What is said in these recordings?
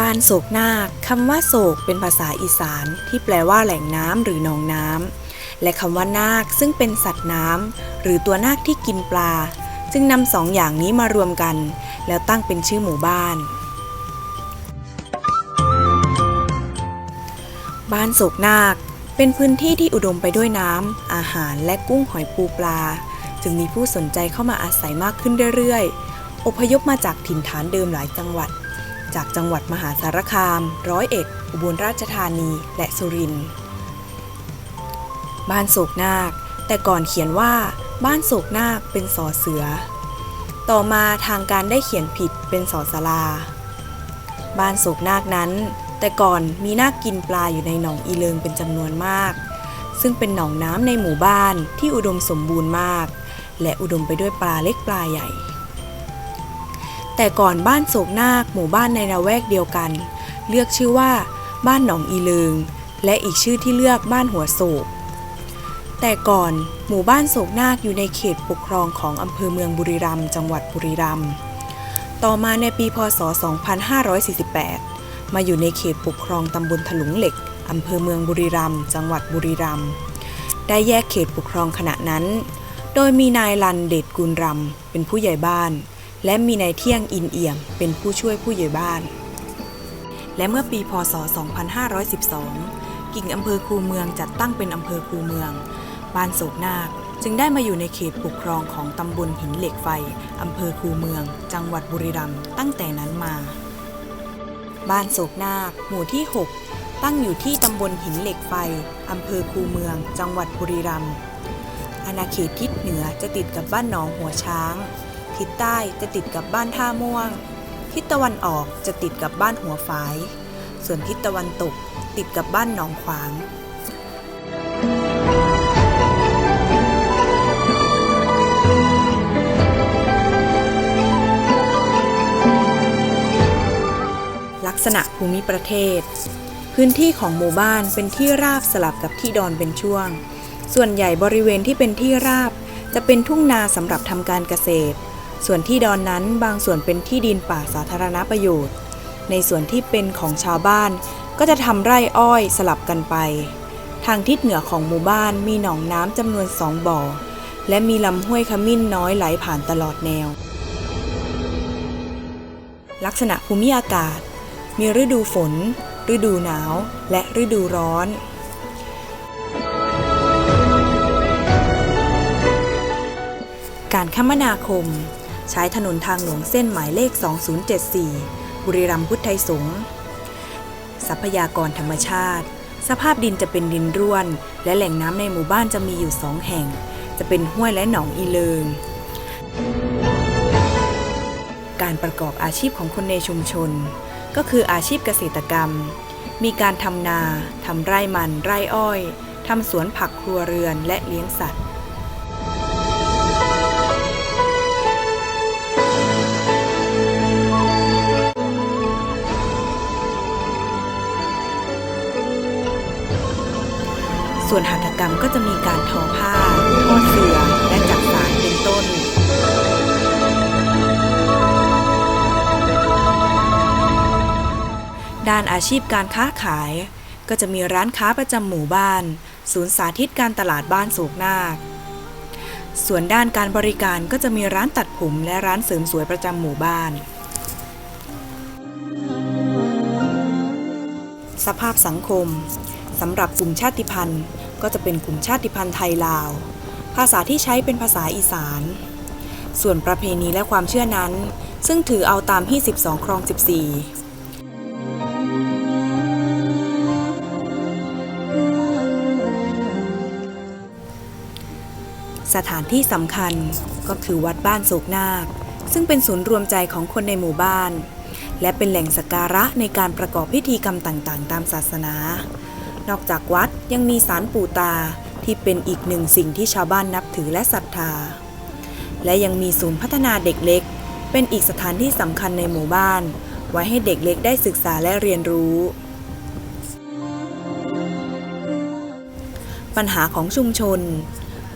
บ้านโศกนาคคำว่าโศกเป็นภาษาอีสาน ที่แปลว่าแหล่งน้ำหรือหนองน้ำและคำว่านาคซึ่งเป็นสัตว์น้ำหรือตัวนาคที่กินปลา จึงนำสองอย่างนี้มารวมกัน แล้วตั้งเป็นชื่อหมู่บ้าน บ้านโศกนาค เป็นพื้นที่ที่อุดมไปด้วยน้ำอาหารและกุ้งหอยปูปลา จึงมีผู้สนใจเข้ามาอาศัยมากขึ้นเรื่อยๆ อพยพมาจากถิ่นฐานเดิมหลายจังหวัด จากจังหวัดมหาสารคาม ร้อยเอ็ด อุบลราชธานี และสุรินทร์ บ้านโศกนาค แต่ก่อนเขียนว่า บ้านโศกนาคเป็นสอเสือ ต่อมาทางการได้เขียนผิดเป็นสอสลา บ้านโศกนาคนั้น แต่ก่อนมีนาคกินปลาอยู่ในหนองอีเลิงเป็นจำนวนมาก ซึ่งเป็นหนองน้ำในหมู่บ้านที่อุดมสมบูรณ์มาก และอุดมไปด้วยปลาเล็กปลาใหญ่ แต่ก่อนบ้านโศกนาคหมู่บ้านในละแวกเดียวกัน เลือกชื่อว่า บ้านหนองอีเลิง และอีกชื่อที่เลือกบ้านหัวโศก แต่ก่อนหมู่บ้านโศกนาคอยู่ในเขตปกครองของอำเภอเมืองบุรีรัมย์จังหวัดบุรีรัมย์ต่อมาในปีพศ 2548 มาอยู่ในเขตปกครองตำบลถลุงเหล็กอำเภอเมืองบุรีรัมย์จังหวัดบุรีรัมย์ได้แยกเขตปกครองขณะนั้น โดยมีนายลันเดชกุลรำเป็นผู้ใหญ่บ้าน และมีนายเที่ยงอินเอี่ยม เป็นผู้ช่วยผู้ใหญ่บ้าน และเมื่อปีพศ 2512 กิ่งอำเภอคูเมืองจัดตั้งเป็นอำเภอคูเมือง บ้านโศกนาคจึงได้มาอยู่ในเขตปกครองของตำบลหินเหล็กไฟ อำเภอคูเมือง จังหวัดบุรีรัมย์ตั้งแต่นั้นมา บ้านโศกนาค หมู่ที่ 6 ตั้งอยู่ที่ตำบลหินเหล็กไฟ อำเภอคูเมือง จังหวัดบุรีรัมย์อาณาเขตทิศเหนือจะติดกับบ้านหนองหัวช้าง ทิศใต้จะติดกับบ้านท่าม่วง ทิศตะวันออกจะติดกับบ้านหัวฝาย ส่วนทิศตะวันตกติดกับบ้านหนองขวางลักษณะภูมิประเทศ พื้นที่ของหมู่บ้านเป็นที่ราบสลับกับที่ดอนเป็นช่วง ส่วนใหญ่บริเวณที่เป็นที่ราบ จะเป็นทุ่งนาสำหรับทำการเกษตร ส่วนที่ดอนนั้นบางส่วนเป็นที่ดินป่าสาธารณประโยชน์ ในส่วนที่เป็นของชาวบ้านก็จะทำไร่อ้อยสลับกันไป ทางทิศเหนือของหมู่บ้านมีหนองน้ำจำนวนสองบ่อ และมีลำห้วยขมิ้นน้อยไหลผ่านตลอดแนว ลักษณะภูมิอากาศ มีฤดูฝน ฤดูหนาว และฤดูร้อนการคมนาคม ใช้ถนนทางหลวงเส้นหมายเลข 2074 บุรีรัมย์พุทธไทยสงฆ์ทรัพยากรธรรมชาติ สภาพดินจะเป็นดินร่วน และแหล่งน้ำในหมู่บ้านจะมีอยู่สองแห่ง จะเป็นห้วยและหนองอีเลิง การประกอบอาชีพของคนในชุมชน ก็คืออาชีพเกษตรกรรม มีการทำนา ทำไร่มัน ไร่อ้อย ทำสวนผักครัวเรือนและเลี้ยงสัตว์ ส่วนหัตถกรรมก็จะมีการทอผ้าทอเสือและจักสารเป็นต้น ด้านอาชีพการค้าขาย ก็จะมีร้านค้าประจำหมู่บ้าน ศูนย์สาธิตการตลาดบ้านโศกนาคส่วนด้านการบริการก็จะมีร้านตัดผมและร้านเสริมสวยประจำหมู่บ้าน สภาพสังคมสำหรับกลุ่มชาติพันธุ์ ก็จะเป็นกลุ่มชาติพันธุ์ไทยลาว ภาษาที่ใช้เป็นภาษาอีสาน ส่วนประเพณีและความเชื่อนั้น ซึ่งถือเอาตามที่ 12 ครอง 14สถานที่สำคัญก็คือวัดบ้านโศกนาค ซึ่งเป็นศูนย์รวมใจของคนในหมู่บ้าน และเป็นแหล่งสักการะในการประกอบพิธีกรรมต่างๆ ตามศาสนา นอกจากวัดยังมีศาลปู่ตาที่เป็นอีกหนึ่งสิ่งที่ชาวบ้านนับถือและศรัทธา และยังมีศูนย์พัฒนาเด็กเล็ก เป็นอีกสถานที่สำคัญในหมู่บ้าน ไว้ให้เด็กเล็กได้ศึกษาและเรียนรู้ ปัญหาของชุมชน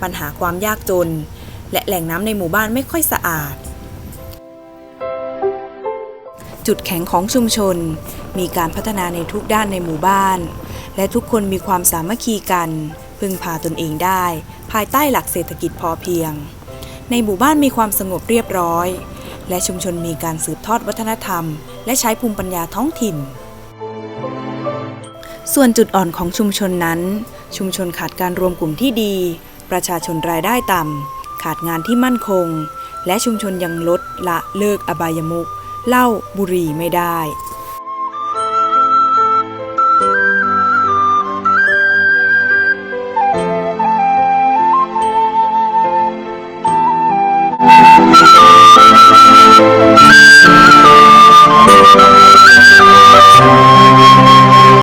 ปัญหาความยากจน และแหล่งน้ำในหมู่บ้านไม่ค่อยสะอาด จุดแข็งของชุมชน มีการพัฒนาในทุกด้านในหมู่บ้าน และทุกคนมีความสามัคคีกัน พึ่งพาตนเองได้ ภายใต้หลักเศรษฐกิจพอเพียง ในหมู่บ้านมีความสงบเรียบร้อย และชุมชนมีการสืบทอดวัฒนธรรม และใช้ภูมิปัญญาท้องถิ่น ส่วนจุดอ่อนของชุมชนนั้น ชุมชนขาดการรวมกลุ่มที่ดี ประชาชนรายได้ต่ำขาดงานที่มั่นคง และชุมชนยังลดละเลิกอบายมุขเหล้าบุหรี่ไม่ได้